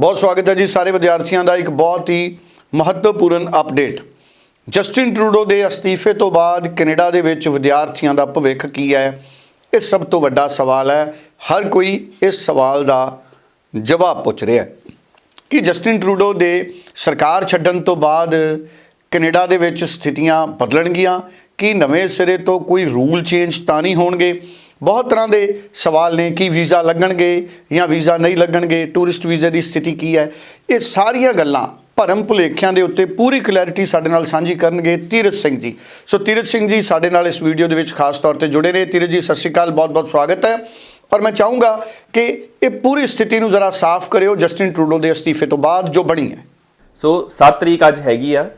ਬਹੁਤ ਸਵਾਗਤ ਹੈ ਜੀ ਸਾਰੇ ਵਿਦਿਆਰਥੀਆਂ ਦਾ ਇੱਕ ਬਹੁਤ ਹੀ ਮਹੱਤਵਪੂਰਨ ਅਪਡੇਟ। ਜਸਟਿਨ ਟਰੂਡੋ ਦੇ ਅਸਤੀਫੇ ਤੋਂ ਬਾਅਦ ਕੈਨੇਡਾ ਦੇ ਵਿੱਚ ਵਿਦਿਆਰਥੀਆਂ ਦਾ ਭਵਿੱਖ ਕੀ ਹੈ? ਇਹ ਸਭ ਤੋਂ ਵੱਡਾ ਸਵਾਲ ਹੈ। ਹਰ ਕੋਈ ਇਸ ਸਵਾਲ ਦਾ ਜਵਾਬ ਪੁੱਛ ਰਿਹਾ ਹੈ। ਕਿ ਜਸਟਿਨ ਟਰੂਡੋ ਦੇ ਸਰਕਾਰ ਛੱਡਣ ਤੋਂ ਬਾਅਦ ਕੈਨੇਡਾ ਦੇ ਵਿੱਚ ਸਥਿਤੀਆਂ ਬਦਲਣਗੀਆਂ? ਕਿ ਨਵੇਂ ਸਿਰੇ ਤੋਂ ਕੋਈ ਰੂਲ ਚੇਂਜ ਤਾਂ ਨਹੀਂ ਹੋਣਗੇ? ਬਹੁਤ ਤਰ੍ਹਾਂ ਦੇ ਸਵਾਲ ਨੇ, ਕਿ ਵੀਜ਼ਾ ਲੱਗਣਗੇ ਜਾਂ ਵੀਜ਼ਾ ਨਹੀਂ ਲੱਗਣਗੇ, ਟੂਰਿਸਟ ਵੀਜ਼ੇ ਦੀ ਸਥਿਤੀ ਕੀ ਹੈ? ਇਹ ਸਾਰੀਆਂ ਗੱਲਾਂ ਭਰਮ ਭੁਲੇਖਿਆਂ ਦੇ ਉੱਤੇ ਪੂਰੀ ਕਲੈਰਿਟੀ ਸਾਡੇ ਨਾਲ ਸਾਂਝੀ ਕਰਨਗੇ ਤੀਰਥ ਸਿੰਘ ਜੀ। ਸੋ ਤੀਰਥ ਸਿੰਘ ਜੀ ਸਾਡੇ ਨਾਲ ਇਸ ਵੀਡੀਓ ਦੇ ਵਿੱਚ ਖਾਸ ਤੌਰ ਤੇ ਜੁੜੇ ਨੇ। ਤੀਰਥ ਜੀ, ਸਤਿ ਸ਼੍ਰੀ ਅਕਾਲ ਬਹੁਤ ਬਹੁਤ ਸਵਾਗਤ ਹੈ। ਔਰ ਮੈਂ ਚਾਹੂੰਗਾ ਕਿ ਇਹ ਪੂਰੀ ਸਥਿਤੀ ਨੂੰ ਜ਼ਰਾ ਸਾਫ਼ ਕਰਿਓ ਜਸਟਿਨ ਟਰੂਡੋ ਦੇ ਅਸਤੀਫੇ ਤੋਂ ਬਾਅਦ ਜੋ ਬਣੀ ਹੈ। ਸੋ 7 ਤਰੀਕ ਅੱਜ ਹੈਗੀ ਆ।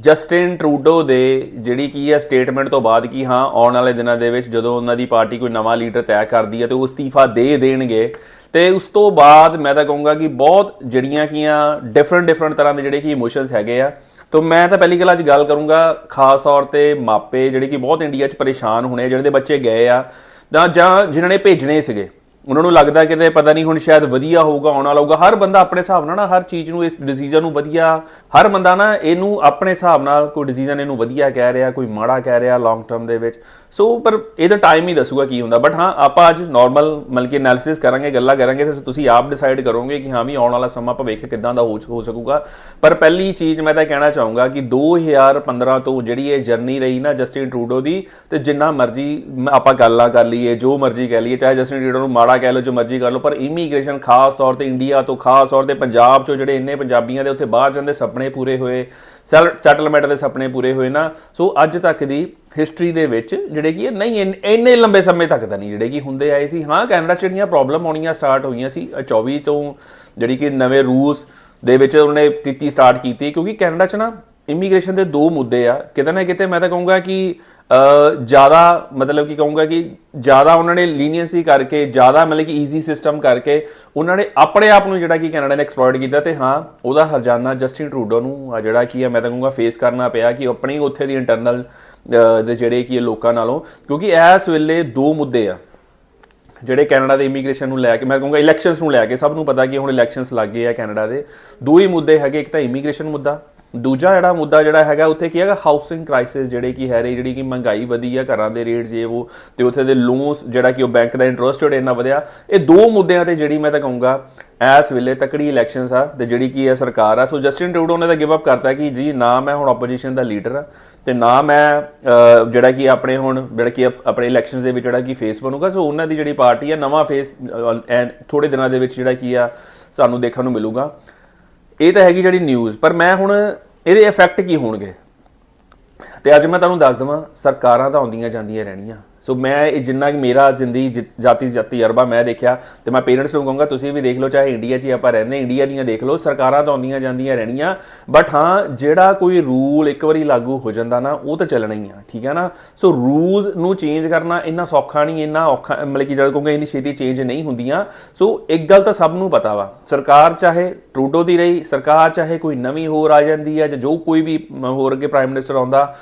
ਜਸਟਿਨ ਟਰੂਡੋ ਦੇ ਜਿਹੜੀ ਕੀ ਹੈ ਸਟੇਟਮੈਂਟ ਤੋਂ ਬਾਅਦ ਕਿ ਹਾਂ ਆਉਣ ਵਾਲੇ ਦਿਨਾਂ ਦੇ ਵਿੱਚ ਜਦੋਂ ਉਹਨਾਂ ਦੀ ਪਾਰਟੀ ਕੋਈ ਨਵਾਂ ਲੀਡਰ ਤੈਅ ਕਰਦੀ ਹੈ ਤੇ ਉਹ ਅਸਤੀਫਾ ਦੇ ਦੇਣਗੇ ਤੇ ਉਸ ਤੋਂ ਬਾਅਦ ਮੈਂ ਤਾਂ ਕਹੂੰਗਾ ਕਿ ਬਹੁਤ ਜਿਹੜੀਆਂ ਕੀਆਂ ਡਿਫਰੈਂਟ ਡਿਫਰੈਂਟ ਤਰ੍ਹਾਂ ਦੇ ਜਿਹੜੇ ਕਿ ਇਮੋਸ਼ਨਸ ਹੈਗੇ ਆ। ਤੋਂ ਮੈਂ ਤਾਂ ਪਹਿਲੀ ਗੱਲ ਅੱਜ ਗੱਲ ਕਰੂੰਗਾ ਖਾਸ ਤੌਰ ਤੇ ਮਾਪੇ ਜਿਹੜੇ ਕਿ ਬਹੁਤ ਇੰਡੀਆ 'ਚ ਪਰੇਸ਼ਾਨ ਹੋਣੇ ਆ, ਜਿਹੜੇ ਦੇ ਬੱਚੇ ਗਏ ਆ ਜਾਂ ਜਾਂ ਜਿਨ੍ਹਾਂ ਨੇ ਭੇਜਣੇ ਸੀਗੇ। ਉਹਨਾਂ ਨੂੰ ਲੱਗਦਾ ਕਿਤੇ ਪਤਾ ਨਹੀਂ ਹੁਣ ਸ਼ਾਇਦ ਵਧੀਆ ਹੋਊਗਾ, ਆਉਣ ਵਾਲਾ ਹੋਊਗਾ। ਹਰ ਬੰਦਾ ਆਪਣੇ ਹਿਸਾਬ ਨਾਲ ਨਾ ਹਰ ਚੀਜ਼ ਨੂੰ ਇਸ ਡਿਸੀਜਨ ਨੂੰ ਵਧੀਆ, ਹਰ ਬੰਦਾ ਨਾ ਇਹਨੂੰ ਆਪਣੇ ਹਿਸਾਬ ਨਾਲ ਕੋਈ ਡਿਸੀਜਨ ਇਹਨੂੰ ਵਧੀਆ ਕਹਿ ਰਿਹਾ, ਕੋਈ ਮਾੜਾ ਕਹਿ ਰਿਹਾ ਲੌਂਗ ਟਰਮ ਦੇ ਵਿੱਚ। ਸੋ ਪਰ ਇਹਦਾ ਟਾਈਮ ਹੀ ਦੱਸੂਗਾ ਕੀ ਹੁੰਦਾ। ਬਟ ਹਾਂ, ਆਪਾਂ ਅੱਜ ਨਾਰਮਲ ਮਤਲਬ ਕਿ ਐਨਾਲਿਸਿਸ ਕਰਾਂਗੇ, ਗੱਲਾਂ ਕਰਾਂਗੇ, ਤੇ ਤੁਸੀਂ ਆਪ ਡਿਸਾਈਡ ਕਰੋਗੇ ਕਿ ਹਾਂ ਵੀ ਆਉਣ ਵਾਲਾ ਸਮਾਂ ਭਵਿੱਖ ਕਿਦਾਂ ਦਾ ਹੋ ਹੋ ਸਕੂਗਾ। ਪਰ ਪਹਿਲੀ ਚੀਜ਼ ਮੈਂ ਤਾਂ ਕਹਿਣਾ ਚਾਹੂੰਗਾ ਕਿ 2015 ਤੋਂ ਜਿਹੜੀ ਇਹ ਜਰਨੀ ਰਹੀ ਨਾ ਜਸਟਿਨ ਟਰੂਡੋ ਦੀ, ਤੇ ਜਿੰਨਾ ਮਰਜ਼ੀ ਮ- ਆਪਾਂ ਗੱਲਾਂ ਕਰ ਲਈਏ, ਜੋ ਮਰਜ਼ੀ ਕਹਿ ਲਈਏ, ਚਾਹੇ ਜਸਟਿਨ ਟਰੂਡੋ ਨੂੰ ਮਾੜਾ ਕਹਿ ਲਓ ਜੋ ਮਰਜ਼ੀ ਕਰ ਲਓ, ਪਰ ਇਮੀਗ੍ਰੇਸ਼ਨ ਖਾਸ ਤੌਰ ਤੇ ਇੰਡੀਆ ਤੋਂ ਖਾਸ ਤੌਰ ਤੇ ਪੰਜਾਬ ਚੋਂ ਜਿਹੜੇ ਇੰਨੇ ਪੰਜਾਬੀਆਂ ਦੇ ਉੱਥੇ ਬਾਹਰ ਜਾਂਦੇ ਸੁਪਨੇ ਪੂਰੇ ਹੋਏ ਸੈਟਲਮੈਂਟ ਦੇ ਸੁਪਨੇ ਪੂਰੇ ਹੋਏ ਨਾ, ਸੋ ਅੱਜ ਤੱਕ ਦੀ ਹਿਸਟਰੀ ਦੇ ਵਿੱਚ ਜਿਹੜੇ ਕੀ ਨਹੀਂ, ਇੰਨੇ ਲੰਬੇ ਸਮੇਂ ਤੱਕ ਤਾਂ ਨਹੀਂ, ਜਿਹੜੇ ਕੀ ਹੁੰਦੇ ਆਏ ਸੀ। ਹਾਂ, ਕੈਨੇਡਾ 'ਚ ਜਿਹੜੀਆਂ ਪ੍ਰੋਬਲਮ ਆਉਣੀਆਂ ਸਟਾਰਟ ਹੋਈਆਂ ਸੀ, ਅ 24 ਤੋਂ ਜਿਹੜੀ ਕਿ ਨਵੇਂ ਰੂਲਸ ਦੇ ਵਿੱਚ ਉਹਨੇ ਕੀਤੀ ਸਟਾਰਟ ਕੀਤੀ, ਕਿਉਂਕਿ ਕੈਨੇਡਾ 'ਚ ਨਾ ਇਮੀਗ੍ਰੇਸ਼ਨ ਦੇ ਦੋ ਮੁੱਦੇ ਆ। ਕਿਤੇ ਨਾ ਕਿਤੇ ਮੈਂ ਤਾਂ ਕਹੂੰਗਾ ਕਿ ਜ਼ਿਆਦਾ ਮਤਲਬ ਕਿ ਕਹੂੰਗਾ ਕਿ ਜ਼ਿਆਦਾ ਉਹਨਾਂ ਨੇ ਲੀਨੀਅੰਸੀ ਕਰਕੇ, ਜ਼ਿਆਦਾ ਮਤਲਬ ਕਿ ਈਜ਼ੀ ਸਿਸਟਮ ਕਰਕੇ ਉਹਨਾਂ ਨੇ ਆਪਣੇ ਆਪ ਨੂੰ ਜਿਹੜਾ ਕਿ ਕੈਨੇਡਾ ਨੇ ਐਕਸਪਲੋਇਟ ਕੀਤਾ ਤੇ ਹਾਂ, ਉਹਦਾ ਹਰਜਾਨਾ ਜਸਟਿਨ ਟਰੂਡੋ ਨੂੰ ਆ ਜਿਹੜਾ ਕੀ ਆ, ਮੈਂ ਤਾਂ ਕਹੂੰਗਾ ਫੇਸ ਕਰਨਾ ਪਿਆ ਕਿ ਆਪਣੀ ਉੱਥੇ ਦੀ ਇੰਟਰਨਲ ਦੇ ਜਿਹੜੇ ਕਿ ਲੋਕਾਂ ਨਾਲੋਂ, ਕਿਉਂਕਿ ਇਸ ਵੇਲੇ ਦੋ ਮੁੱਦੇ ਆ ਜਿਹੜੇ ਕੈਨੇਡਾ ਦੇ ਇਮੀਗ੍ਰੇਸ਼ਨ ਨੂੰ ਲੈ ਕੇ, ਮੈਂ ਕਹੂੰਗਾ ਇਲੈਕਸ਼ਨਸ ਨੂੰ ਲੈ ਕੇ, ਸਭ ਨੂੰ ਪਤਾ ਕਿ ਹੁਣ ਇਲੈਕਸ਼ਨਸ ਲੱਗ ਗਏ ਆ ਕੈਨੇਡਾ ਦੇ। ਦੋ ਹੀ ਮੁੱਦੇ ਹੈਗੇ, ਇੱਕ ਤਾਂ ਇਮੀਗ੍ਰੇਸ਼ਨ ਮੁੱਦਾ ਦੂਜਾ ਜਿਹੜਾ ਮੁੱਦਾ ਜਿਹੜਾ ਹੈਗਾ, ਉੱਥੇ ਕੀ ਹੈਗਾ ਹਾਊਸਿੰਗ ਕ੍ਰਾਈਸਿਸ ਜਿਹੜੇ ਕੀ ਹੈ ਰਹੀ, ਜਿਹੜੀ ਕਿ ਮਹਿੰਗਾਈ ਵਧੀ ਆ, ਘਰਾਂ ਦੇ ਰੇਟ ਜੇ ਉਹ, ਤੇ ਉੱਥੇ ਦੇ ਲੋਨਸ ਜਿਹੜਾ ਕਿ ਉਹ ਬੈਂਕ ਦਾ ਇੰਟਰਸਟ ਰੇਟ ਇੰਨਾ ਵਧਿਆ। ਇਹ ਦੋ ਮੁੱਦਿਆਂ ਤੇ ਜਿਹੜੀ ਮੈਂ ਤਾਂ ਕਹੂੰਗਾ, ਇਸ ਵੇਲੇ ਤਕੜੀ ਇਲੈਕਸ਼ਨਸ ਆ, ਤੇ ਜਿਹੜੀ ਕੀ ਹੈ ਸਰਕਾਰ ਆ, ਸੋ ਜਸਟਿਨ ਟਰੂਡੋ ਨੇ ਤਾਂ ਗਿਵ ਅਪ ਕਰਤਾ ਕਿ ਜੀ ਨਾ ਮੈਂ ਹੁਣ ਆਪੋਜੀਸ਼ਨ ਦਾ ਲੀਡਰ ਆ, ਤੇ ਨਾ ਮੈਂ ਜਿਹੜਾ ਕਿ ਆਪਣੇ ਹੁਣ, ਜਿਹੜਾ ਕਿ ਆਪ- ਆਪਣੇ ਇਲੈਕਸ਼ਨਸ ਦੇ ਵਿੱਚ ਜਿਹੜਾ ਕਿ ਫੇਸ ਬਣੂਗਾ, ਸੋ ਉਹਨਾਂ ਦੀ ਜਿਹੜੀ ਪਾਰਟੀ ਆ, ਨਵਾਂ ਫੇਸ ਥੋੜੇ ਦਿਨਾਂ ਦੇ ਵਿੱਚ ਜਿਹੜਾ ਕੀ ਆ, ਸਾਨੂੰ ਦੇਖਣ ਨੂੰ ਮਿਲੂਗਾ। ਇਹ ਤਾਂ ਹੈਗੀ ਜਿਹੜੀ ਨਿਊਜ਼ ਪਰ ਮੈਂ ਹੁਣ ਇਹਦੇ ਇਫੈਕਟ ਕੀ ਹੋਣਗੇ? ਤੇ ਅੱਜ ਮੈਂ ਤੁਹਾਨੂੰ ਦੱਸ ਦਵਾਂ, ਸਰਕਾਰਾਂ ਤਾਂ ਆਉਂਦੀਆਂ ਜਾਂਦੀਆਂ ਰਹਿਣੀਆਂ। ਸੋ ਮੈਂ ਇਹ ਜਿੰਨਾ ਕਿ ਮੇਰਾ ਜ਼ਿੰਦਗੀ ਜਿ- ਜਾਤੀ ਜਾਤੀ ਅਰਬਾ ਮੈਂ ਦੇਖਿਆ ਤੇ ਮੈਂ ਪੇਰੈਂਟਸ ਨੂੰ ਕਹੂੰਗਾ, ਤੁਸੀਂ ਵੀ ਦੇਖ ਲਓ, ਚਾਹੇ ਇੰਡੀਆ 'ਚ ਹੀ ਆਪਾਂ ਰਹਿੰਦੇ ਇੰਡੀਆ ਦੀਆਂ ਦੇਖ ਲਓ, ਸਰਕਾਰਾਂ ਤਾਂ ਆਉਂਦੀਆਂ ਜਾਂਦੀਆਂ ਰਹਿਣੀਆਂ ਬਟ ਹਾਂ, ਜਿਹੜਾ ਕੋਈ ਰੂਲ ਇੱਕ ਵਾਰੀ ਲਾਗੂ ਹੋ ਜਾਂਦਾ ਨਾ, ਉਹ ਤਾਂ ਚੱਲਣਾ ਹੀ ਆ, ਠੀਕ ਹੈ ਨਾ? ਸੋ ਰੂਲਸ ਨੂੰ ਚੇਂਜ ਕਰਨਾ ਇੰਨਾ ਸੌਖਾ ਨਹੀਂ, ਇੰਨਾ ਔਖਾ, ਮਤਲਬ ਕਿ ਜਦੋਂ ਕਹੂੰਗਾ ਇੰਨੀ ਛੇਤੀ ਚੇਂਜ ਨਹੀਂ ਹੁੰਦੀਆਂ। ਸੋ ਇੱਕ ਗੱਲ ਤਾਂ ਸਭ ਨੂੰ ਪਤਾ ਵਾ, ਸਰਕਾਰ ਚਾਹੇ ਟਰੂਡੋ ਦੀ ਰਹੀ, ਸਰਕਾਰ ਚਾਹੇ ਕੋਈ ਨਵੀਂ ਹੋਰ ਆ ਜਾਂਦੀ ਹੈ ਜਾਂ ਜੋ ਕੋਈ ਵੀ ਹੋਰ ਅੱਗੇ ਪ੍ਰਾਈਮ ਮਿਨਿਸਟਰ ਆਉਂਦਾ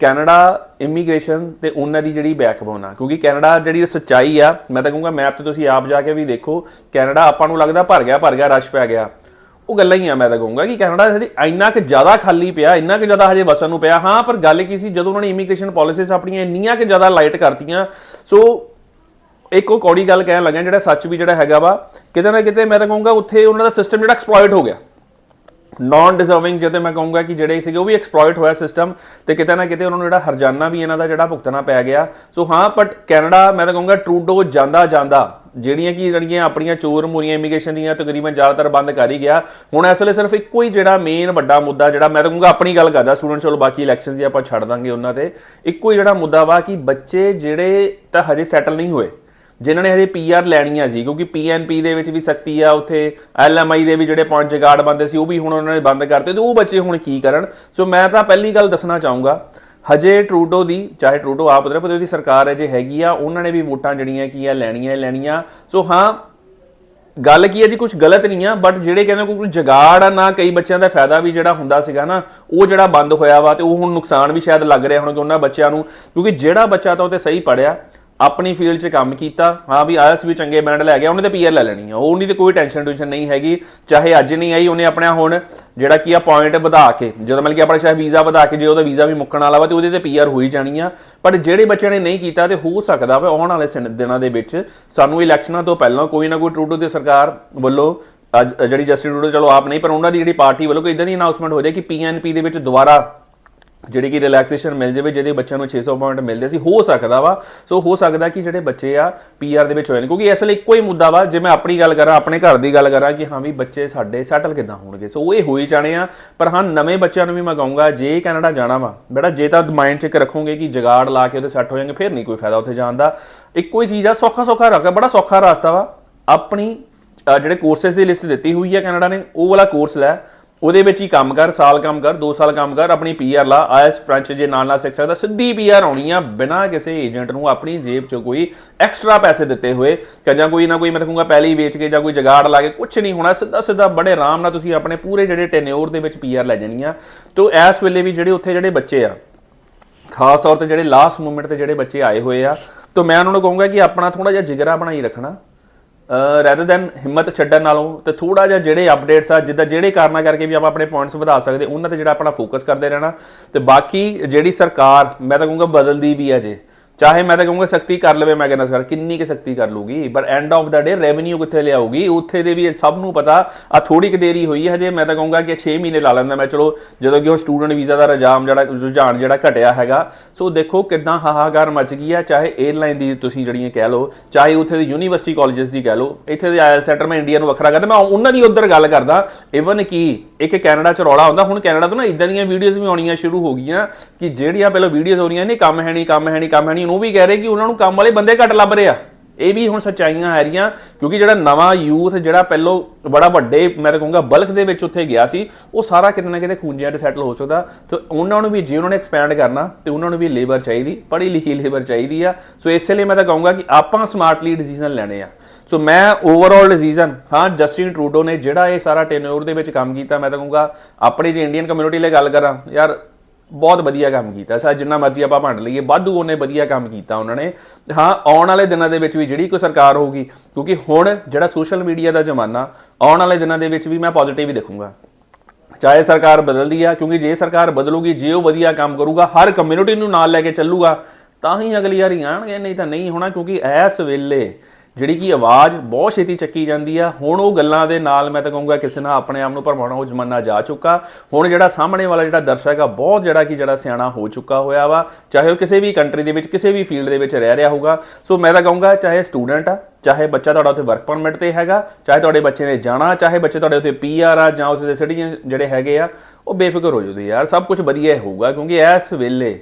ਕੈਨੇਡਾ ਇਮੀਗ੍ਰੇਸ਼ਨ ਤੇ ਉਹਨਾਂ ਦੀ ਜਿਹੜੀ ਬੈਕਬੋਨ ਆ, ਕਿਉਂਕਿ ਕੈਨੇਡਾ ਜਿਹੜੀ ਸੱਚਾਈ ਆ, ਮੈਂ ਤਾਂ ਕਹੂੰਗਾ ਮੈਪ ਤੇ ਤੁਸੀਂ ਆਪ ਜਾ ਕੇ ਵੀ ਦੇਖੋ, ਕੈਨੇਡਾ ਆਪਾਂ ਨੂੰ ਲੱਗਦਾ ਭਰ ਗਿਆ ਭਰ ਗਿਆ, ਰਸ਼ ਪੈ ਗਿਆ। ਉਹ ਗੱਲਾਂ ਹੀ ਆ, ਮੈਂ ਤਾਂ ਕਹੂੰਗਾ ਕਿ ਕੈਨੇਡਾ ਜਿਹੜੀ ਇੰਨਾ ਕਿ ਜ਼ਿਆਦਾ ਖਾਲੀ ਪਿਆ, ਇੰਨਾ ਕਿ ਜ਼ਿਆਦਾ ਹਜੇ ਵਸਣ ਨੂੰ ਪਿਆ। ਹਾਂ, ਪਰ ਗੱਲ ਕੀ ਸੀ, ਜਦੋਂ ਉਹਨਾਂ ਨੇ ਇਮੀਗ੍ਰੇਸ਼ਨ ਪਾਲਿਸੀਜ਼ ਆਪਣੀਆਂ ਇੰਨੀਆਂ ਕਿ ਜ਼ਿਆਦਾ ਲਾਈਟ ਕਰਤੀਆਂ, ਸੋ ਇੱਕ ਉਹ ਕੌੜੀ ਗੱਲ ਕਹਿਣ ਲੱਗਾ ਜਿਹੜਾ ਸੱਚ ਵੀ ਜਿਹੜਾ ਹੈਗਾ ਵਾ, ਕਿਤੇ ਨਾ ਕਿਤੇ ਮੈਂ ਤਾਂ ਕਹੂੰਗਾ ਉੱਥੇ ਉਹਨਾਂ ਦਾ ਸਿਸਟਮ ਜਿਹੜਾ ਐਕਸਪਲੋਇਟ ਹੋ ਗਿਆ। ਨਾਨ ਡਿਜ਼ਰਵਿੰਗ ਜਿਹਦੇ ਮੈਂ ਕਹੂੰਗਾ ਕਿ ਜਿਹੜੇ ਸੀਗੇ ਉਹ ਵੀ ਐਕਸਪਲੋਇਟ ਹੋਇਆ ਸਿਸਟਮ ਤੇ ਕਿਤੇ ਨਾ ਕਿਤੇ ਉਹਨਾਂ ਨੂੰ ਜਿਹੜਾ ਹਰਜਾਨਾ ਵੀ ਇਹਨਾਂ ਦਾ ਜਿਹੜਾ ਭੁਗਤਣਾ ਪੈ ਗਿਆ। ਸੋ ਹਾਂ ਬਟ ਕੈਨੇਡਾ ਮੈਂ ਤਾਂ ਕਹੂੰਗਾ ਟਰੂਡੋ ਜਾਂਦਾ ਜਾਂਦਾ, ਜਿਹੜੀਆਂ ਕੀ ਜਿਹੜੀਆਂ ਆਪਣੀਆਂ ਚੋਰ ਮੋਰੀਆਂ ਇਮੀਗ੍ਰੇਸ਼ਨ ਦੀਆਂ ਤਕਰੀਬਨ ਜ਼ਿਆਦਾਤਰ ਬੰਦ ਕਰ ਹੀ ਗਿਆ। ਹੁਣ ਇਸ ਵੇਲੇ ਸਿਰਫ ਇੱਕੋ ਹੀ ਜਿਹੜਾ ਮੇਨ ਵੱਡਾ ਮੁੱਦਾ ਜਿਹੜਾ ਮੈਂ ਤਾਂ ਕਹੂੰਗਾ ਆਪਣੀ ਗੱਲ ਕਰਦਾ ਸਟੂਡੈਂਟਸ ਚਲੋ ਬਾਕੀ ਇਲੈਕਸ਼ਨਸ ਦੀ ਆਪਾਂ ਛੱਡ ਦਾਂਗੇ ਉਹਨਾਂ ਤੇ। ਇੱਕੋ ਹੀ ਜਿਹੜਾ ਮੁੱਦਾ ਵਾ ਕਿ ਬੱਚੇ ਜਿਹੜੇ ਤਾਂ ਹਜੇ ਸੈਟਲ ਨਹੀਂ ਹੋਏ। ਜਿਨ੍ਹਾਂ ਨੇ ਹਜੇ ਪੀਆਰ ਲੈਣੀਆਂ ਸੀ, ਕਿਉਂਕਿ ਪੀਐਨਪੀ ਦੇ ਵਿੱਚ ਵੀ ਸਖਤੀ ਆ, ਉੱਥੇ ਐਲਐਮਆਈ ਦੇ ਵੀ ਜਿਹੜੇ ਪੁਆਇੰਟ ਜਗਾੜ ਬੰਦੇ ਸੀ, ਉਹ ਵੀ ਹੁਣ ਉਹਨਾਂ ਨੇ ਬੰਦ ਕਰਤੇ ਤੇ ਉਹ ਬੱਚੇ ਹੁਣ ਕੀ ਕਰਨ? ਸੋ ਮੈਂ ਤਾਂ ਪਹਿਲੀ ਗੱਲ ਦੱਸਣਾ ਚਾਹੂੰਗਾ, ਹਜੇ ਟਰੂਡੋ ਦੀ, ਚਾਹੇ ਟਰੂਡੋ ਆਪ ਉਧਰ ਪਰ ਉਹਦੀ ਸਰਕਾਰ ਹੈ, ਜੇ ਹੈਗੀ ਆ, ਉਹਨਾਂ ਨੇ ਵੀ ਵੋਟਾਂ ਜਿਹੜੀਆਂ ਕੀ ਆ ਲੈਣੀਆਂ ਲੈਣੀਆਂ। ਸੋ ਹਾਂ, ਗੱਲ ਕੀ ਹੈ ਜੀ ਕੁਝ ਗਲਤ ਨਹੀਂ ਆ ਬਟ ਜਿਹੜੇ ਕਹਿੰਦੇ ਕੋਈ ਜਗਾੜ ਆ, ਨਾ ਕਈ ਬੱਚਿਆਂ ਦਾ ਫਾਇਦਾ ਵੀ ਜਿਹੜਾ ਹੁੰਦਾ ਸੀਗਾ ਨਾ, ਉਹ ਜਿਹੜਾ ਬੰਦ ਹੋਇਆ ਵਾ ਤੇ ਉਹ ਹੁਣ ਨੁਕਸਾਨ ਵੀ ਸ਼ਾਇਦ ਲੱਗ ਰਿਹਾ ਹੁਣ ਕਿ ਉਹਨਾਂ ਬੱਚਿਆਂ ਨੂੰ, ਕਿਉਂਕਿ ਜਿਹੜਾ ਬੱਚਾ ਤਾਂ ਉਹ ਤੇ ਸਹੀ ਪੜਿਆ ਆਪਣੀ ਫੀਲਡ 'ਚ ਕੰਮ ਕੀਤਾ, ਹਾਂ ਵੀ ਆਇਲਸ ਵੀ ਚੰਗੇ ਬੈਂਡ ਲੈ ਗਿਆ, ਉਹਨੇ ਤੇ ਪੀਆਰ ਲੈ ਲੈਣੀ ਆ, ਉਹ ਨਹੀਂ ਤੇ ਕੋਈ ਟੈਨਸ਼ਨ ਟੈਨਸ਼ਨ ਨਹੀਂ ਹੈਗੀ, ਚਾਹੇ ਅੱਜ ਨਹੀਂ ਆਈ, ਉਹਨੇ ਆਪਣਾ ਹੁਣ ਜਿਹੜਾ ਕੀ ਆ ਪੁਆਇੰਟ ਵਧਾ ਕੇ, ਜਦੋਂ ਮਤਲਬ ਕਿ ਆਪਣਾ ਸ਼ਾਇਦ ਵੀਜ਼ਾ ਵਧਾ ਕੇ, ਜੇ ਉਹਦਾ ਵੀਜ਼ਾ ਵੀ ਮੁੱਕਣ ਵਾਲਾ ਵਾ ਤੇ ਉਹਦੇ ਤੇ ਪੀਆਰ ਹੋਈ ਜਾਣੀ ਆ, ਪਰ ਜਿਹੜੇ ਬੱਚਿਆਂ ਨੇ ਨਹੀਂ ਕੀਤਾ ਤੇ ਹੋ ਸਕਦਾ ਵਾ ਆਉਣ ਵਾਲੇ ਸਿਨ- ਦਿਨਾਂ ਦੇ ਵਿੱਚ ਸਾਨੂੰ ਇਲੈਕਸ਼ਨਾਂ ਤੋਂ ਪਹਿਲਾਂ ਕੋਈ ਨਾ ਕੋਈ ਟਰੂਡੋ ਦੀ ਸਰਕਾਰ ਵੱਲੋਂ, ਅੱਜ ਜਿਹੜੀ ਜਸਟਿਨ ਟਰੂਡੋ ਚਲੋ ਆਪ ਨਹੀਂ, ਪਰ ਉਹਨਾਂ ਦੀ ਜਿਹੜੀ ਪਾਰਟੀ ਵੱਲੋਂ ਕੋਈ ਇਦਾਂ ਦੀ ਅਨਾਉਂਸਮੈਂਟ ਹੋ ਜਾਏ ਕਿ ਪੀਐਨਪੀ ਦੇ ਵਿੱਚ ਦੁਬਾਰਾ ਜਿਹੜੀ ਕਿ ਰਿਲੈਕਸੇਸ਼ਨ ਮਿਲ ਜਾਵੇ, ਜਿਹਦੇ ਬੱਚਿਆਂ ਨੂੰ 600 ਪੁਆਇੰਟ ਮਿਲਦੇ ਸੀ, ਹੋ ਸਕਦਾ ਵਾ। ਸੋ ਹੋ ਸਕਦਾ ਕਿ ਜਿਹੜੇ ਬੱਚੇ ਆ ਪੀਆਰ ਦੇ ਵਿੱਚ ਹੋਏ ਨੇ। ਕਿਉਂਕਿ ਇਸ ਲਈ ਇੱਕੋ ਹੀ ਮੁੱਦਾ ਵਾ, ਜੇ ਮੈਂ ਆਪਣੀ ਗੱਲ ਕਰਾਂ, ਆਪਣੇ ਘਰ ਦੀ ਗੱਲ ਕਰਾਂ ਕਿ ਹਾਂ ਵੀ ਬੱਚੇ ਸਾਡੇ ਸੈਟਲ ਕਿੱਦਾਂ ਹੋਣਗੇ। ਸੋ ਉਹ ਇਹ ਹੋਈ ਜਾਣੇ ਆ। ਪਰ ਹਾਂ, ਨਵੇਂ ਬੱਚਿਆਂ ਨੂੰ ਵੀ ਮੈਂ ਕਹੂੰਗਾ, ਜੇ ਕੈਨੇਡਾ ਜਾਣਾ ਵਾ, ਬੇਟਾ, ਜੇ ਤਾਂ ਮਾਈਂਡ 'ਚ ਇੱਕ ਰੱਖੋਗੇ ਕਿ ਜਗਾੜ ਲਾ ਕੇ ਉਹਦੇ ਸੈੱਟ ਹੋ ਜਾਣਗੇ, ਫਿਰ ਨਹੀਂ ਕੋਈ ਫਾਇਦਾ ਉੱਥੇ ਜਾਣ ਦਾ। ਇੱਕੋ ਹੀ ਚੀਜ਼ ਆ, ਸੌਖਾ ਸੌਖਾ ਰੱਖਿਆ ਬੜਾ ਸੌਖਾ ਰਸਤਾ ਵਾ। ਆਪਣੀ ਜਿਹੜੇ ਕੋਰਸਸ ਦੀ ਲਿਸਟ ਦਿੱਤੀ ਹੋਈ ਆ ਕੈਨੇਡਾ ਨੇ, ਉਹ ਵਾਲਾ ਕੋਰਸ ਲੈ। ਉਹਦੇ ਵਿੱਚ ਹੀ ਕੰਮ ਕਰ, ਸਾਲ ਕੰਮ ਕਰ 2 ਸਾਲ ਕੰਮ ਕਰ, ਆਪਣੀ ਪੀਆਰ ਲਾ, ਆਇਸ ਫ੍ਰੈਂਚ ਜੇ ਨਾਲ ਨਾਲ ਸਿੱਖ ਸਕਦਾ, ਸਿੱਧੀ ਪੀਆਰ ਆਉਣੀ ਆ ਬਿਨਾਂ ਕਿਸੇ ਏਜੰਟ ਨੂੰ, ਆਪਣੀ ਜੇਬ 'ਚ ਕੋਈ ਐਕਸਟਰਾ ਪੈਸੇ ਦਿੱਤੇ ਹੋਏ ਜਾਂ ਕੋਈ ਨਾ ਕੋਈ, ਮੈਂ ਤਾਂ ਕਹੂੰਗਾ ਪਹਿਲੀ ਵੇਚ ਕੇ ਜਾਂ ਕੋਈ ਜਗਾੜ ਲਾ ਕੇ ਕੁਝ ਨਹੀਂ ਹੋਣਾ, ਸਿੱਧਾ ਸਿੱਧਾ ਬੜੇ ਆਰਾਮ ਨਾਲ ਤੁਸੀਂ ਆਪਣੇ ਪੂਰੇ ਜਿਹੜੇ ਟੈਨਿਓਰ ਦੇ ਵਿੱਚ ਪੀਆਰ ਲੈ ਜਾਣੀ ਆ। ਤੋਂ ਇਸ ਵੇਲੇ ਵੀ ਜਿਹੜੇ ਉੱਥੇ ਜਿਹੜੇ ਬੱਚੇ ਆ, ਖਾਸ ਤੌਰ ਤੇ ਜਿਹੜੇ ਲਾਸਟ ਮੂਮੈਂਟ ਤੇ ਜਿਹੜੇ ਬੱਚੇ ਆਏ ਹੋਏ ਆ, ਤਾਂ ਮੈਂ ਉਹਨਾਂ ਨੂੰ ਕਹੂੰਗਾ ਕਿ ਆਪਣਾ ਥੋੜਾ ਜਿਹਾ ਜਿਗਰਾ ਬਣਾਈ ਰੱਖਣਾ ਰੈਦਰ ਦੈਨ ਹਿੰਮਤ ਛੱਡਣ ਨਾਲੋਂ ਤੇ ਥੋੜਾ ਜਿਹਾ ਜਿਹੜੇ ਅਪਡੇਟਸ ਆ, ਜਿੱਦਾਂ ਜਿਹੜੇ ਕਾਰਨਾਂ ਕਰਕੇ ਵੀ ਆਪਾਂ ਆਪਣੇ ਪੁਆਇੰਟਸ ਵਧਾ ਸਕਦੇ, ਉਹਨਾਂ ਤੇ ਜਿਹੜਾ ਆਪਣਾ ਫੋਕਸ ਕਰਦੇ ਰਹਿਣਾ। ਤੇ ਬਾਕੀ ਜਿਹੜੀ ਸਰਕਾਰ, ਮੈਂ ਤਾਂ ਕਹੂੰਗਾ ਬਦਲਦੀ ਵੀ ਹੈ ਜੇ। ਚਾਹੇ ਮੈਂ ਤਾਂ ਕਹੂੰਗਾ ਸਖਤੀ ਕਰ ਲਵੇ, ਮੈਂ ਕਹਿੰਦਾ ਸਰ ਕਿੰਨੀ ਕਿ ਸਖਤੀ ਕਰ ਲੂਗੀ ਪਰ end of the day revenue ਕਿੱਥੇ ਲਿਆਊਗੀ? ਉੱਥੇ ਦੇ ਵੀ ਇਹ ਸਭ ਨੂੰ ਪਤਾ, ਆ ਥੋੜੀ ਕਿ ਦੇਰੀ ਹੋਈ ਹੈ ਹਜੇ, ਮੈਂ ਤਾਂ ਕਹੂੰਗਾ ਕਿ 6 ਮਹੀਨੇ ਲਾ ਲੈਂਦਾ ਮੈਂ, ਚਲੋ, ਜਦੋਂ ਕਿ ਉਹ ਸਟੂਡੈਂਟ ਵੀਜ਼ਾ ਦਾ ਰਜਾਮ ਜਿਹੜਾ, ਰੁਝਾਨ ਜਿਹੜਾ ਘਟਿਆ ਹੈਗਾ, ਸੋ ਦੇਖੋ ਕਿਦਾਂ ਹਾਹਾਕਾਰ ਮਚ ਗਈ ਹੈ, ਚਾਹੇ 에ਅਰਲਾਈਨ ਦੀ ਤੁਸੀਂ ਜਿਹੜੀਆਂ ਕਹਿ ਲਓ, ਚਾਹੇ ਉੱਥੇ ਦੀ ਯੂਨੀਵਰਸਿਟੀ ਕਾਲਜਸ ਦੀ ਕਹਿ ਲਓ, ਇੱਥੇ ਦੇ ਆਇਲ ਸੈਂਟਰ, ਮੈਂ ਇੰਡੀਆ ਨੂੰ ਵੱਖਰਾ ਕਰਦਾ, ਮੈਂ ਉਹਨਾਂ ਦੀ ਉਧਰ ਗੱਲ ਕਰਦਾ ਇਵਨ ਕਿ ਇੱਕ ਕੈਨੇਡਾ ਚ ਰੌਲਾ ਹੁੰਦਾ, ਹੁਣ ਕੈਨੇਡਾ ਤੋਂ ਨਾ ਇਦਾਂ ਦੀਆਂ ਵੀਡੀਓਜ਼ ਵੀ ਆਉਣੀਆਂ ਸ਼ੁਰੂ ਹੋ ਗਈਆਂ, ਕਿ ਜਿਹੜੀਆਂ ਪਹਿਲਾਂ ਵੀਡੀਓਜ਼ ਆਉਣੀਆਂ ਨੇ, ਕੰਮ ਹੈ ਨਹੀਂ, ਕੰਮ ਹੈ ਨਹੀਂ, ਕੰਮ ਹੈ ਨਹੀਂ ਉਹ ਵੀ ਕਹਿ ਰਹੇ ਕਿ ਉਹਨਾਂ ਨੂੰ ਕੰਮ ਵਾਲੇ ਬੰਦੇ ਘੱਟ ਲੱਭ ਰਹੇ ਆ। ਇਹ ਵੀ ਹੁਣ ਸੱਚਾਈਆਂ ਹੈ ਰਹੀਆਂ, ਕਿਉਂਕਿ ਜਿਹੜਾ ਨਵਾਂ ਯੂਥ, ਜਿਹੜਾ ਪਹਿਲੋਂ ਬੜਾ ਵੱਡੇ, ਮੈਂ ਤਾਂ ਕਹੂੰਗਾ ਬਲਕ ਦੇ ਵਿੱਚ ਉੱਥੇ ਗਿਆ ਸੀ, ਉਹ ਸਾਰਾ ਕਿਤੇ ਨਾ ਕਿਤੇ ਖੂੰਜਿਆਂ ਤੇ ਸੈਟਲ ਹੋ ਸਕਦਾ। ਤੇ ਉਹਨਾਂ ਨੂੰ ਵੀ ਜੇ ਉਹਨਾਂ ਨੇ ਐਕਸਪੈਂਡ ਕਰਨਾ, ਤੇ ਉਹਨਾਂ ਨੂੰ ਵੀ ਲੇਬਰ ਚਾਹੀਦੀ ਪੜ੍ਹੀ ਲਿਖੀ ਲੇਬਰ ਚਾਹੀਦੀ ਆ। ਸੋ ਇਸੇ ਲਈ ਮੈਂ ਤਾਂ ਕਹੂੰਗਾ ਕਿ ਆਪਾਂ ਸਮਾਰਟਲੀ ਡਿਸੀਜਨ ਲੈਣੇ ਆ। ਸੋ ਮੈਂ ਓਵਰਆਲ ਡਿਸੀਜਨ ਹਾਂ ਜਸਟਿਨ ਟਰੂਡੋ ਨੇ ਜਿਹੜਾ ਇਹ ਸਾਰਾ ਟੈਨਿਓਰ ਦੇ ਵਿੱਚ ਕੰਮ ਕੀਤਾ, ਮੈਂ ਤਾਂ ਕਹੂੰਗਾ, ਆਪਣੀ ਜੇ ਇੰਡੀਅਨ ਕਮਿਊਨਿਟੀ ਲਈ ਗੱਲ ਕਰਾਂ, ਯਾਰ ਬਹੁਤ ਵਧੀਆ ਕੰਮ ਕੀਤਾ। ਸਾ ਜਿੰਨਾ ਮਰਜ਼ੀ ਆਪਾਂ ਭੰਡ ਲਈਏ, ਵਾਧੂ ਉਹਨੇ ਵਧੀਆ ਕੰਮ ਕੀਤਾ ਉਹਨਾਂ ਨੇ। ਹਾਂ, ਆਉਣ ਵਾਲੇ ਦਿਨਾਂ ਦੇ ਵਿੱਚ ਵੀ ਜਿਹੜੀ ਕੋਈ ਸਰਕਾਰ ਹੋਊਗੀ, ਕਿਉਂਕਿ ਹੁਣ ਜਿਹੜਾ ਸੋਸ਼ਲ ਮੀਡੀਆ ਦਾ ਜ਼ਮਾਨਾ, ਆਉਣ ਵਾਲੇ ਦਿਨਾਂ ਦੇ ਵਿੱਚ ਵੀ ਮੈਂ ਪੋਜ਼ਿਟਿਵ ਹੀ ਦੇਖੂੰਗਾ। ਚਾਹੇ ਸਰਕਾਰ ਬਦਲਦੀ ਆ, ਕਿਉਂਕਿ ਜੇ ਸਰਕਾਰ ਬਦਲੂਗੀ, ਜੇ ਉਹ ਵਧੀਆ ਕੰਮ ਕਰੂਗਾ, ਹਰ ਕਮਿਊਨਿਟੀ ਨੂੰ ਨਾਲ ਲੈ ਕੇ ਚੱਲੂਗਾ, ਤਾਂ ਹੀ ਅਗਲੀ ਵਾਰੀ ਆਣਗੇ ਨਹੀਂ ਤਾਂ ਨਹੀਂ ਹੋਣਾ, ਕਿਉਂਕਿ ਇਸ ਵੇਲੇ ਜਿਹੜੀ ਕਿ ਆਵਾਜ਼ ਬਹੁਤ ਛੇਤੀ ਚੱਕੀ ਜਾਂਦੀ ਆ। ਹੁਣ ਉਹ ਗੱਲਾਂ ਦੇ ਨਾਲ ਮੈਂ ਤਾਂ ਕਹੂੰਗਾ ਕਿਸੇ ਨਾਲ ਆਪਣੇ ਆਪ ਨੂੰ ਭਰਮਾਉਣਾ ਉਹ ਜ਼ਮਾਨਾ ਜਾ ਚੁੱਕਾ। ਹੁਣ ਜਿਹੜਾ ਸਾਹਮਣੇ ਵਾਲਾ ਜਿਹੜਾ ਦਰਸ਼ਕ ਆ, ਬਹੁਤ ਜਿਹੜਾ ਕਿ ਜਿਹੜਾ ਸਿਆਣਾ ਹੋ ਚੁੱਕਾ ਹੋਇਆ ਵਾ। ਚਾਹੇ ਉਹ ਕਿਸੇ ਵੀ ਕੰਟਰੀ ਦੇ ਵਿੱਚ, ਕਿਸੇ ਵੀ ਫੀਲਡ ਦੇ ਵਿੱਚ ਰਹਿ ਰਿਹਾ ਹੋਊਗਾ। ਸੋ ਮੈਂ ਤਾਂ ਕਹੂੰਗਾ, ਚਾਹੇ ਸਟੂਡੈਂਟ ਆ, ਚਾਹੇ ਬੱਚਾ ਤੁਹਾਡਾ ਉੱਥੇ ਵਰਕ ਪਰਮਿਟ ਤੇ ਹੈਗਾ, ਚਾਹੇ ਤੁਹਾਡੇ ਬੱਚੇ ਨੇ ਜਾਣਾ, ਚਾਹੇ ਬੱਚੇ ਤੁਹਾਡੇ ਉੱਥੇ ਪੀਆਰ ਆ ਜਾਂ ਉੱਥੇ ਦੇ ਸਿਟੀਜ਼ਨ ਜਿਹੜੇ ਹੈਗੇ ਆ, ਉਹ ਬੇਫਿਕਰ ਹੋ ਜੂਦੇ ਯਾਰ। ਸਭ ਕੁਝ ਵਧੀਆ ਹੋਊਗਾ ਕਿਉਂਕਿ ਇਸ ਵੇਲੇ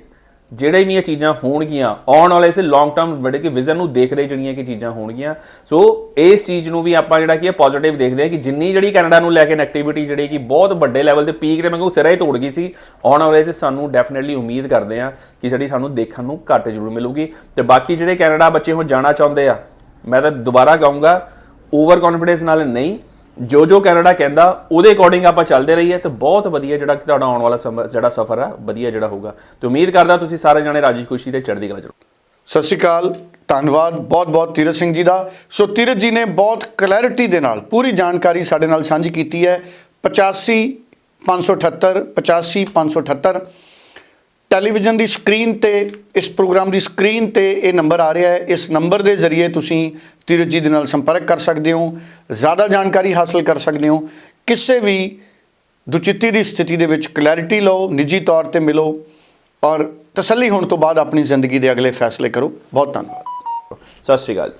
ਜਿਹੜੇ ਵੀ ਇਹ ਚੀਜ਼ਾਂ ਹੋਣਗੀਆਂ, ਆਉਣ ਵਾਲੇ ਸੇ ਲੌਂਗ ਟਰਮ ਬੜੇ ਕਿ ਵਿਜ਼ਨ ਨੂੰ ਦੇਖਦੇ ਜਿਹੜੀਆਂ ਕਿ ਚੀਜ਼ਾਂ ਹੋਣਗੀਆਂ। ਸੋ ਇਸ ਚੀਜ਼ ਨੂੰ ਵੀ ਆਪਾਂ ਜਿਹੜਾ ਕਿ ਪੋਜ਼ਿਟਿਵ ਦੇਖਦੇ ਹਾਂ ਕਿ ਜਿੰਨੀ ਜਿਹੜੀ ਕੈਨੇਡਾ ਨੂੰ ਲੈ ਕੇ ਐਕਟੀਵਿਟੀ ਜਿਹੜੀ ਕਿ ਬਹੁਤ ਵੱਡੇ ਲੈਵਲ ਤੇ ਪੀਕ ਤੇ, ਮੈਂ ਕਹੂੰ ਸਿਰਾ ਹੀ ਤੋੜ ਗਈ ਸੀ। ਆਉਣ ਵਾਲੇ ਸੇ, ਸਾਨੂੰ ਡੈਫੀਨਿਟਲੀ ਉਮੀਦ ਕਰਦੇ ਹਾਂ ਕਿ ਜਿਹੜੀ ਸਾਨੂੰ ਦੇਖਣ ਨੂੰ ਘੱਟ ਜ਼ਰੂਰ ਮਿਲੂਗੀ। ਤੇ ਬਾਕੀ ਜਿਹੜੇ ਕੈਨੇਡਾ ਬੱਚੇ ਹੁਣ ਜਾਣਾ ਚਾਹੁੰਦੇ ਆ, ਮੈਂ ਤਾਂ ਦੁਬਾਰਾ ਕਹੂੰਗਾ ਓਵਰ ਕੌਨਫੀਡੈਂਸ ਨਾਲ ਨਹੀਂ ਜੋ ਜੋ ਕੈਨੇਡਾ ਕਹਿੰਦਾ, ਉਹਦੇ ਅਕੋਰਡਿੰਗ ਆਪਾਂ ਚੱਲਦੇ ਰਹੀਏ ਤੇ ਬਹੁਤ ਵਧੀਆ ਜਿਹੜਾ ਤੁਹਾਡਾ ਆਉਣ ਵਾਲਾ ਸਮ- ਜਿਹੜਾ ਸਫ਼ਰ ਆ, ਵਧੀਆ ਜਿਹੜਾ ਹੋਊਗਾ। ਤੇ ਉਮੀਦ ਕਰਦਾ ਤੁਸੀਂ ਸਾਰੇ ਜਣੇ ਰਾਜੀ ਖੁਸ਼ੀ ਤੇ ਚੜ੍ਹਦੀ ਕਲਾ ਚ ਸਤਿ ਸ਼੍ਰੀ ਅਕਾਲ, ਧੰਨਵਾਦ ਬਹੁਤ-ਬਹੁਤ ਤੀਰਤ ਸਿੰਘ ਜੀ ਦਾ। ਸੋ ਤੀਰਤ ਜੀ ਨੇ ਬਹੁਤ ਕਲੈਰਿਟੀ ਦੇ ਨਾਲ, ਪੂਰੀ ਜਾਣਕਾਰੀ ਸਾਡੇ ਨਾਲ ਸਾਂਝੀ ਕੀਤੀ ਹੈ। 85 578 85 578 ਟੈਲੀਵਿਜ਼ਨ ਦੀ ਸਕਰੀਨ ਤੇ, ਇਸ ਪ੍ਰੋਗਰਾਮ ਦੀ ਸਕਰੀਨ ਤੇ ਇਹ ਨੰਬਰ ਆ ਰਿਹਾ ਹੈ। ਇਸ ਨੰਬਰ ਦੇ ਜ਼ਰੀਏ ਤੁਸੀਂ ਤੀਰਤ ਜੀ ਦੇ ਨਾਲ ਸੰਪਰਕ ਕਰ ਸਕਦੇ ਹੋ, ਜ਼ਿਆਦਾ ਜਾਣਕਾਰੀ ਹਾਸਲ ਕਰ ਸਕਦੇ ਹੋ। ਕਿਸੇ ਵੀ ਦੁਚਿੱਤੀ ਦੀ ਸਥਿਤੀ ਦੇ ਵਿੱਚ ਕਲੈਰਿਟੀ ਲਓ, ਨਿੱਜੀ ਤੌਰ ਤੇ ਮਿਲੋ ਔਰ ਤਸੱਲੀ ਹੋਣ ਤੋਂ ਬਾਅਦ ਆਪਣੀ ਜ਼ਿੰਦਗੀ ਦੇ ਅਗਲੇ ਫੈਸਲੇ ਕਰੋ। ਬਹੁਤ ਧੰਨਵਾਦ। ਸਤਿ ਸ਼੍ਰੀ ਅਕਾਲ